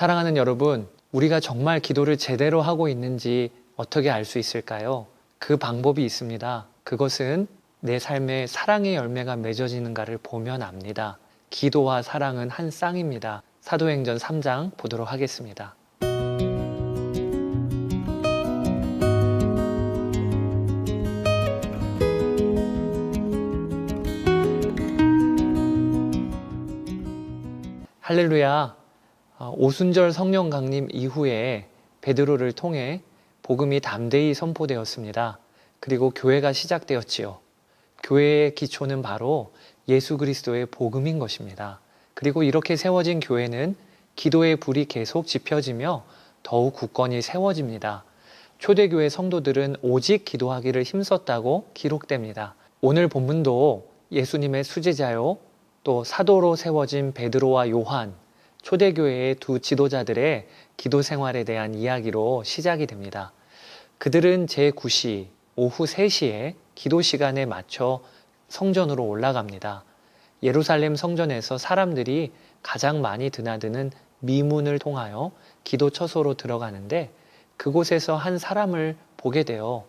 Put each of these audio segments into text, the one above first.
사랑하는 여러분, 우리가 정말 기도를 제대로 하고 있는지 어떻게 알 수 있을까요? 그 방법이 있습니다. 그것은 내 삶에 사랑의 열매가 맺어지는가를 보면 압니다. 기도와 사랑은 한 쌍입니다. 사도행전 3장 보도록 하겠습니다. 할렐루야. 어, 오순절 성령 강림 이후에 베드로를 통해 복음이 담대히 선포되었습니다. 그리고 교회가 시작되었지요. 교회의 기초는 바로 예수 그리스도의 복음인 것입니다. 그리고 이렇게 세워진 교회는 기도의 불이 계속 지펴지며 더욱 굳건히 세워집니다. 초대교회 성도들은 오직 기도하기를 힘썼다고 기록됩니다. 오늘 본문도 예수님의 수제자요, 또 사도로 세워진 베드로와 요한, 초대교회의 두 지도자들의 기도 생활에 대한 이야기로 시작이 됩니다. 그들은 제9시 오후 3시에 기도 시간에 맞춰 성전으로 올라갑니다. 예루살렘 성전에서 사람들이 가장 많이 드나드는 미문을 통하여 기도 처소로 들어가는데 그곳에서 한 사람을 보게 되어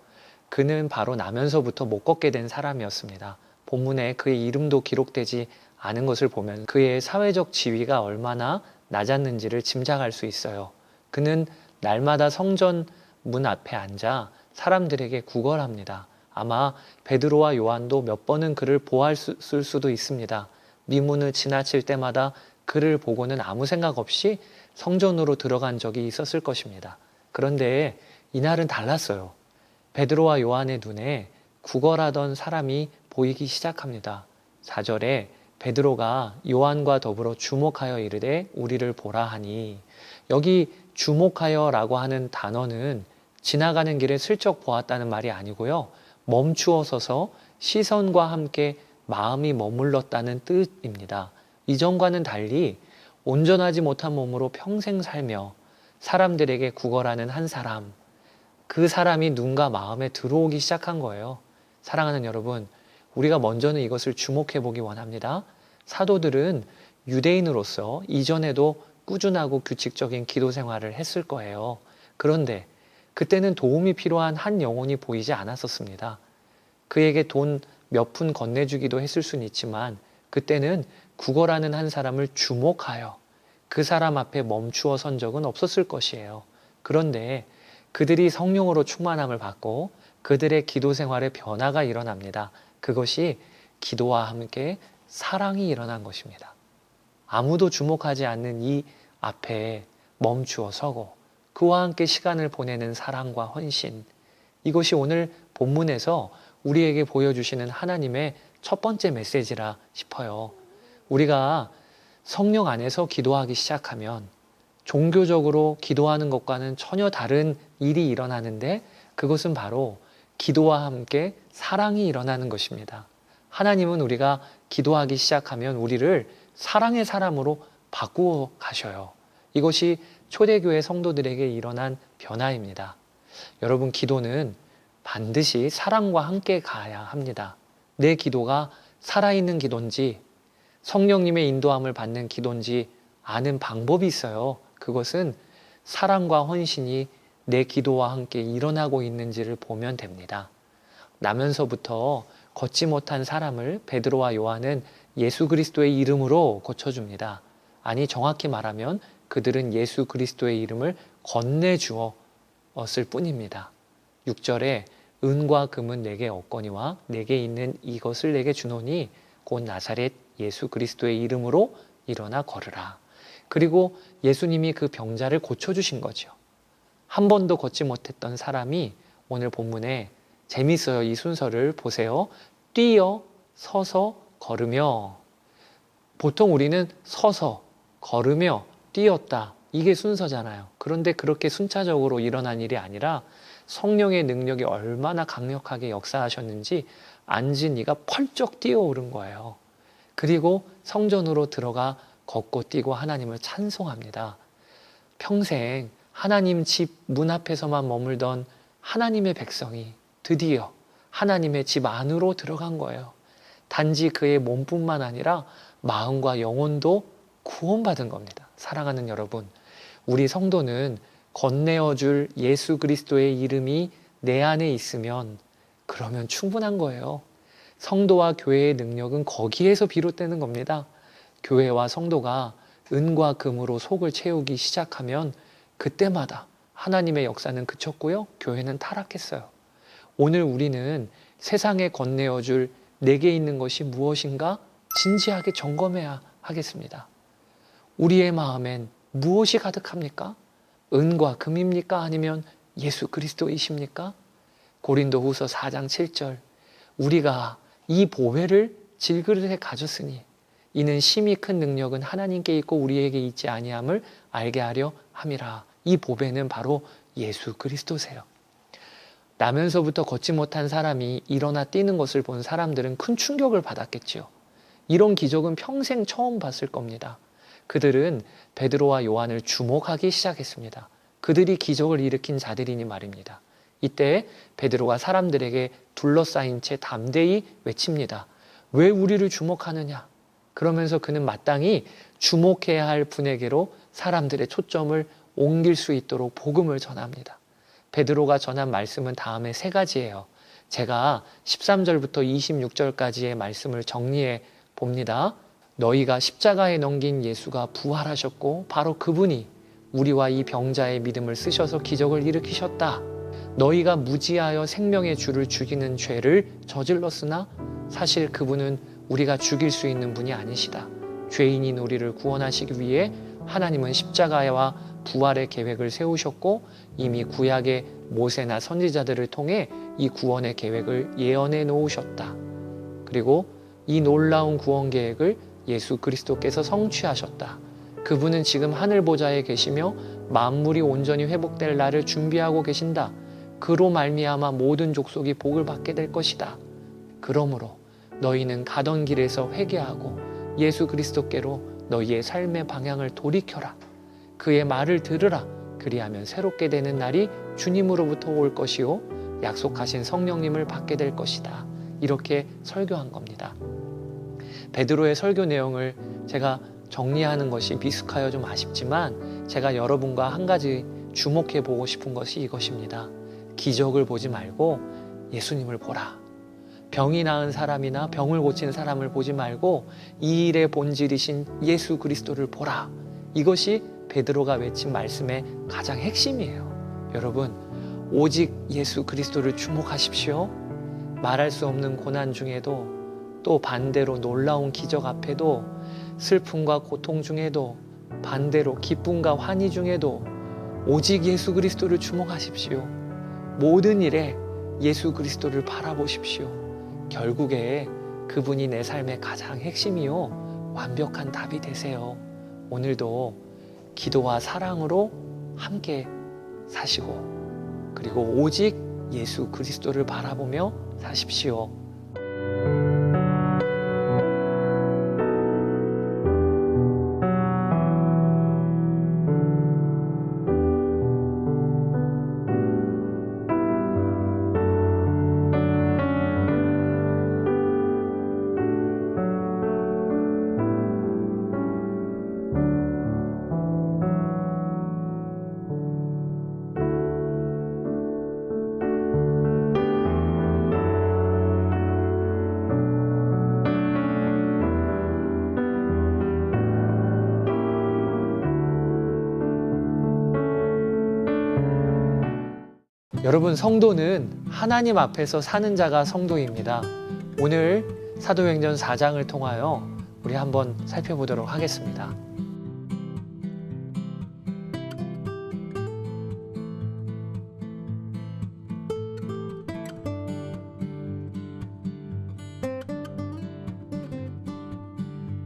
그는 바로 나면서부터 못 걷게 된 사람이었습니다. 본문에 그의 이름도 기록되지 않은 것을 보면 그의 사회적 지위가 얼마나 낮았는지를 짐작할 수 있어요. 그는 날마다 성전 문 앞에 앉아 사람들에게 구걸합니다. 아마 베드로와 요한도 몇 번은 그를 보았을 수도 있습니다. 미문을 지나칠 때마다 그를 보고는 아무 생각 없이 성전으로 들어간 적이 있었을 것입니다. 그런데 이날은 달랐어요. 베드로와 요한의 눈에 구걸하던 사람이 보이기 시작합니다. 4절에 베드로가 요한과 더불어 주목하여 이르되 우리를 보라 하니 여기 주목하여라고 하는 단어는 지나가는 길에 슬쩍 보았다는 말이 아니고요. 멈추어 서서 시선과 함께 마음이 머물렀다는 뜻입니다. 이전과는 달리 온전하지 못한 몸으로 평생 살며 사람들에게 구걸하는 한 사람, 그 사람이 눈과 마음에 들어오기 시작한 거예요. 사랑하는 여러분, 우리가 먼저는 이것을 주목해 보기 원합니다. 사도들은 유대인으로서 이전에도 꾸준하고 규칙적인 기도 생활을 했을 거예요. 그런데 그때는 도움이 필요한 한 영혼이 보이지 않았었습니다. 그에게 돈 몇 푼 건네주기도 했을 수는 있지만 그때는 구걸하는 한 사람을 주목하여 그 사람 앞에 멈추어 선 적은 없었을 것이에요. 그런데 그들이 성령으로 충만함을 받고 그들의 기도 생활에 변화가 일어납니다. 그것이 기도와 함께 사랑이 일어난 것입니다. 아무도 주목하지 않는 이 앞에 멈추어 서고 그와 함께 시간을 보내는 사랑과 헌신. 이것이 오늘 본문에서 우리에게 보여주시는 하나님의 첫 번째 메시지라 싶어요. 우리가 성령 안에서 기도하기 시작하면 종교적으로 기도하는 것과는 전혀 다른 일이 일어나는데 그것은 바로 기도와 함께 사랑이 일어나는 것입니다. 하나님은 우리가 기도하기 시작하면 우리를 사랑의 사람으로 바꾸어 가셔요. 이것이 초대교회 성도들에게 일어난 변화입니다. 여러분, 기도는 반드시 사랑과 함께 가야 합니다. 내 기도가 살아있는 기도인지 성령님의 인도함을 받는 기도인지 아는 방법이 있어요. 그것은 사랑과 헌신이 내 기도와 함께 일어나고 있는지를 보면 됩니다. 나면서부터 걷지 못한 사람을 베드로와 요한은 예수 그리스도의 이름으로 고쳐줍니다. 아니 정확히 말하면 그들은 예수 그리스도의 이름을 건네주었을 뿐입니다. 6절에 은과 금은 내게 없거니와 내게 있는 이것을 내게 주노니 곧 나사렛 예수 그리스도의 이름으로 일어나 걸으라. 그리고 예수님이 그 병자를 고쳐주신 거죠. 한 번도 걷지 못했던 사람이 오늘 본문에 재밌어요. 이 순서를 보세요. 뛰어, 서서, 걸으며. 보통 우리는 서서, 걸으며, 뛰었다. 이게 순서잖아요. 그런데 그렇게 순차적으로 일어난 일이 아니라 성령의 능력이 얼마나 강력하게 역사하셨는지 앉은 이가 펄쩍 뛰어오른 거예요. 그리고 성전으로 들어가 걷고 뛰고 하나님을 찬송합니다. 평생 하나님 집 문 앞에서만 머물던 하나님의 백성이 드디어 하나님의 집 안으로 들어간 거예요. 단지 그의 몸뿐만 아니라 마음과 영혼도 구원받은 겁니다. 사랑하는 여러분, 우리 성도는 건네어 줄 예수 그리스도의 이름이 내 안에 있으면 그러면 충분한 거예요. 성도와 교회의 능력은 거기에서 비롯되는 겁니다. 교회와 성도가 은과 금으로 속을 채우기 시작하면 그때마다 하나님의 역사는 그쳤고요. 교회는 타락했어요. 오늘 우리는 세상에 건네어 줄 내게 있는 것이 무엇인가 진지하게 점검해야 하겠습니다. 우리의 마음엔 무엇이 가득합니까? 은과 금입니까? 아니면 예수 그리스도이십니까? 고린도 후서 4장 7절. 우리가 이 보배를 질그릇에 가졌으니 이는 심히 큰 능력은 하나님께 있고 우리에게 있지 아니함을 알게 하려 함이라. 이 보배는 바로 예수 그리스도세요. 나면서부터 걷지 못한 사람이 일어나 뛰는 것을 본 사람들은 큰 충격을 받았겠지요. 이런 기적은 평생 처음 봤을 겁니다. 그들은 베드로와 요한을 주목하기 시작했습니다. 그들이 기적을 일으킨 자들이니 말입니다. 이때 베드로가 사람들에게 둘러싸인 채 담대히 외칩니다. 왜 우리를 주목하느냐? 그러면서 그는 마땅히 주목해야 할 분에게로 사람들의 초점을 옮길 수 있도록 복음을 전합니다. 베드로가 전한 말씀은 다음에 세 가지예요. 제가 13절부터 26절까지의 말씀을 정리해 봅니다. 너희가 십자가에 넘긴 예수가 부활하셨고 바로 그분이 우리와 이 병자의 믿음을 쓰셔서 기적을 일으키셨다. 너희가 무지하여 생명의 주를 죽이는 죄를 저질렀으나 사실 그분은 우리가 죽일 수 있는 분이 아니시다. 죄인인 우리를 구원하시기 위해 하나님은 십자가와 부활의 계획을 세우셨고 이미 구약의 모세나 선지자들을 통해 이 구원의 계획을 예언해 놓으셨다. 그리고 이 놀라운 구원 계획을 예수 그리스도께서 성취하셨다. 그분은 지금 하늘 보좌에 계시며 만물이 온전히 회복될 날을 준비하고 계신다. 그로 말미암아 모든 족속이 복을 받게 될 것이다. 그러므로 너희는 가던 길에서 회개하고 예수 그리스도께로 너희의 삶의 방향을 돌이켜라. 그의 말을 들으라. 그리하면 새롭게 되는 날이 주님으로부터 올 것이요 약속하신 성령님을 받게 될 것이다. 이렇게 설교한 겁니다. 베드로의 설교 내용을 제가 정리하는 것이 미숙하여 좀 아쉽지만 제가 여러분과 한 가지 주목해 보고 싶은 것이 이것입니다. 기적을 보지 말고 예수님을 보라. 병이 나은 사람이나 병을 고친 사람을 보지 말고 이 일의 본질이신 예수 그리스도를 보라. 이것이 베드로가 외친 말씀의 가장 핵심이에요. 여러분, 오직 예수 그리스도를 주목하십시오. 말할 수 없는 고난 중에도 또 반대로 놀라운 기적 앞에도 슬픔과 고통 중에도 반대로 기쁨과 환희 중에도 오직 예수 그리스도를 주목하십시오. 모든 일에 예수 그리스도를 바라보십시오. 결국에 그분이 내 삶의 가장 핵심이요. 완벽한 답이 되세요. 오늘도 기도와 사랑으로 함께 사시고 그리고 오직 예수 그리스도를 바라보며 사십시오. 여러분 성도는 하나님 앞에서 사는 자가 성도입니다. 오늘 사도행전 4장을 통하여 우리 한번 살펴보도록 하겠습니다.